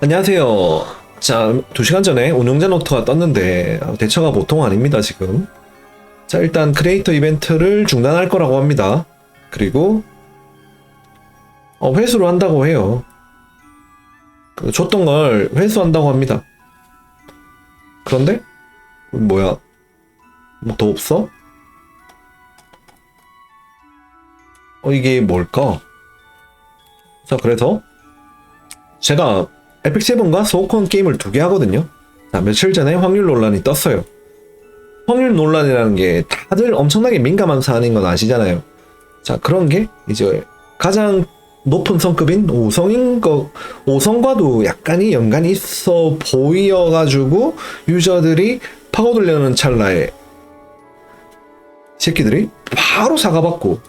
안녕하세요. 자, 2시간 전에 운영자 노트가 떴는데 아, 대처가 보통 아닙니다, 지금. 자, 일단 크리에이터 이벤트를 중단할 거라고 합니다. 그리고 어, 회수를 한다고 해요. 그 줬던 걸 회수한다고 합니다. 그런데 뭐야? 뭐 더 없어? 어, 이게 뭘까? 자, 그래서 제가 에픽7과 소콘 게임을 두 개 하거든요. 자, 며칠 전에 확률 논란이 떴어요. 확률 논란이라는 게 다들 엄청나게 민감한 사안인 건 아시잖아요. 자, 그런 게 이제 가장 높은 성급인 5성인 거, 5성과도 약간이 연관이 있어 보이어가지고 유저들이 파고들려는 찰나에 이 새끼들이 바로 사과받고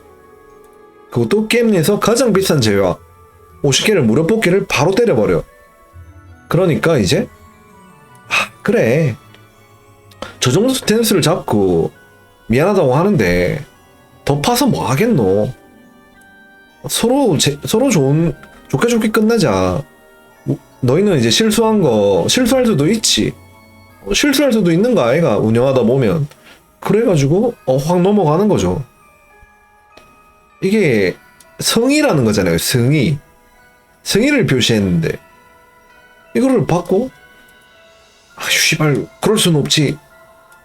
그것도 게임 내에서 가장 비싼 제외와 50개를 무료 뽑기를 바로 때려버려. 그러니까 이제 아, 그래. 저 정도 스탠스를 잡고 미안하다고 하는데 더 파서 뭐 하겠노? 서로 제, 서로 좋은 좋게 좋게 끝나자. 우- 너희는 이제 실수한 거 실수할 수도 있지. 어, 실수할 수도 있는 거 아이가 운영하다 보면. 그래가지고 어, 확 넘어가는 거죠. 이게 성의라는 거잖아요 성의 성의를 표시했는데 이거를 받고? 아 씨발 그럴 순 없지.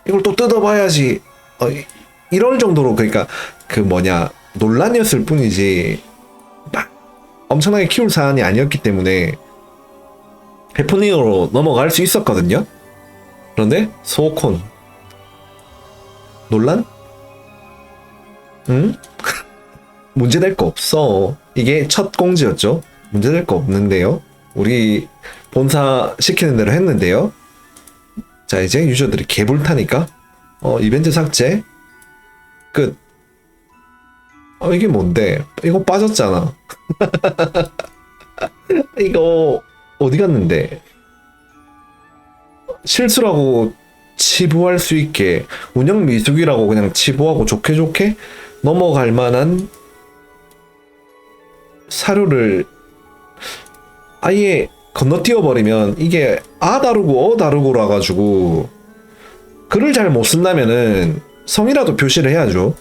이걸 또 뜯어봐야지. 어, 이- 이럴 정도로 그러니까 그 뭐냐 논란이었을 뿐이지. 막 엄청나게 키울 사안이 아니었기 때문에 해프닝으로 넘어갈 수 있었거든요. 그런데 소콘. 논란? 응? 문제될 거 없어. 이게 첫 공지였죠 문제될 거 없는데요 우리 본사 시키는 대로 했는데요. 자, 이제 유저들이 개불타니까, 어, 이벤트 삭제. 끝. 어, 이게 뭔데? 이거 빠졌잖아. 이거, 어디 갔는데? 실수라고 치부할 수 있게, 운영 미숙이라고 그냥 치부하고 좋게 좋게 넘어갈 만한 사료를 아예 건너뛰어 버리면 이게 아 다르고 어 다르고라 가지고 글을 잘 못 쓴다면은 성이라도 표시를 해야죠.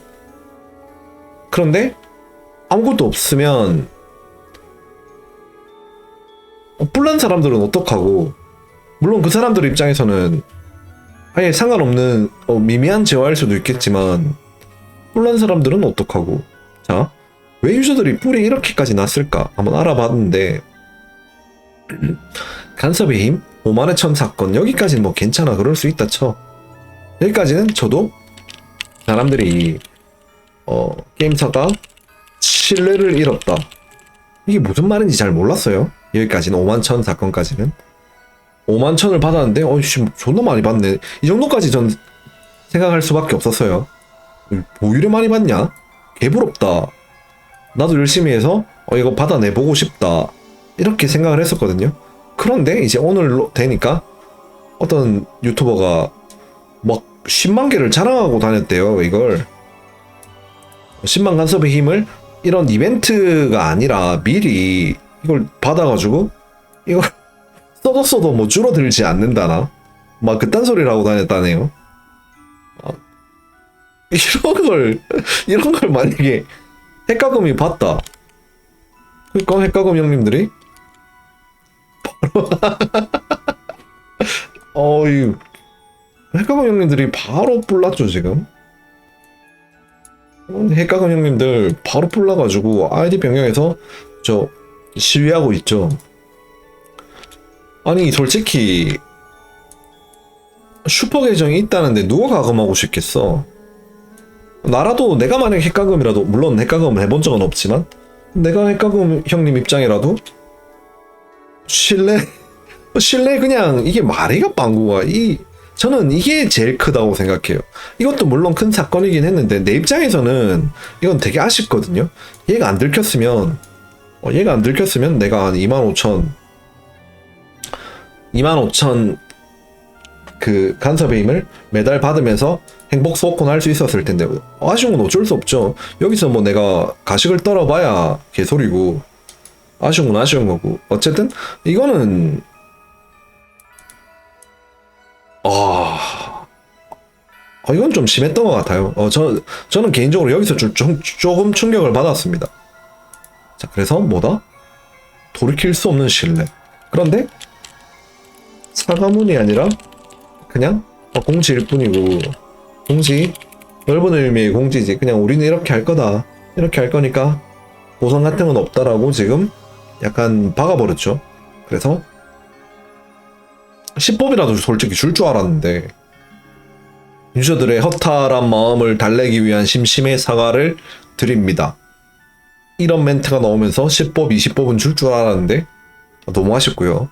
그런데 아무것도 없으면 어, 뿔난 사람들은 어떡하고? 물론 그 사람들 입장에서는 아예 상관없는 어, 미미한 재화일 수도 있겠지만 뿔난 사람들은 어떡하고? 자 왜 유저들이 뿔이 이렇게까지 났을까? 한번 알아봤는데 간섭의 힘 5만의 천 사건 여기까지는 뭐 괜찮아. 그럴 수 있다 쳐. 여기까지는 저도 사람들이 어 게임사가 신뢰를 잃었다. 이게 무슨 말인지 잘 몰랐어요. 여기까지는 5만 천 사건까지는. 5만 천을 받았는데 어이씨 존나 많이 받네. 이 정도까지 전 생각할 수밖에 없었어요. 뭐 이래 많이 받냐? 개부럽다. 나도 열심히 해서 어 이거 받아내 보고 싶다 이렇게 생각을 했었거든요. 그런데 이제 오늘 되니까 어떤 유튜버가 막 10만 개를 자랑하고 다녔대요, 이걸. 10만 간섭의 힘을 이런 이벤트가 아니라 미리 이걸 받아가지고 이걸 써도 써도 뭐 줄어들지 않는다나? 막 그딴 소리를 하고 다녔다네요. 어, 이런 걸, 이런 걸 만약에 핵가금이 봤다. 그러니까 핵가금 형님들이 어이 핵가금 형님들이 바로 뿔났죠 지금? 어, 핵가금 형님들 바로 뿔나가지고 아이디 변경해서 저 시위하고 있죠. 아니 솔직히 슈퍼 계정이 있다는데 누가 가금하고 싶겠어? 나라도 내가 만약에 핵가금이라도 물론 핵가금을 해본 적은 없지만 내가 핵가금 형님 입장이라도 신뢰 신뢰 그냥 이게 말이가 빵구가 이 저는 이게 제일 크다고 생각해요. 이것도 물론 큰 사건이긴 했는데 내 입장에서는 이건 되게 아쉽거든요. 얘가 안 들켰으면 어, 얘가 안 들켰으면 내가 한 2만 5천 2만 5천 그 간섭의 힘을 매달 받으면서 행복 소콘 할수 있었을 텐데 아쉬운 건 어쩔 수 없죠. 여기서 뭐 내가 가식을 떨어봐야 개소리고 아쉬운 건 아쉬운 거고 어쨌든 이거는 아 어, 이건 좀 심했던 것 같아요. 어, 저, 저는 개인적으로 여기서 좀, 좀, 조금 충격을 받았습니다. 자, 그래서 뭐다? 돌이킬 수 없는 신뢰. 그런데 사과문이 아니라 그냥 어, 공지일 뿐이고 공지 넓은 의미의 공지지. 그냥 우리는 이렇게 할 거다. 이렇게 할 거니까 보상 같은 건 없다라고 지금 약간 박아버렸죠. 그래서 10법이라도 솔직히 줄 줄 알았는데 유저들의 허탈한 마음을 달래기 위한 심심의 사과를 드립니다. 이런 멘트가 나오면서 10법, 20법은 줄 줄 알았는데 너무 아쉽고요.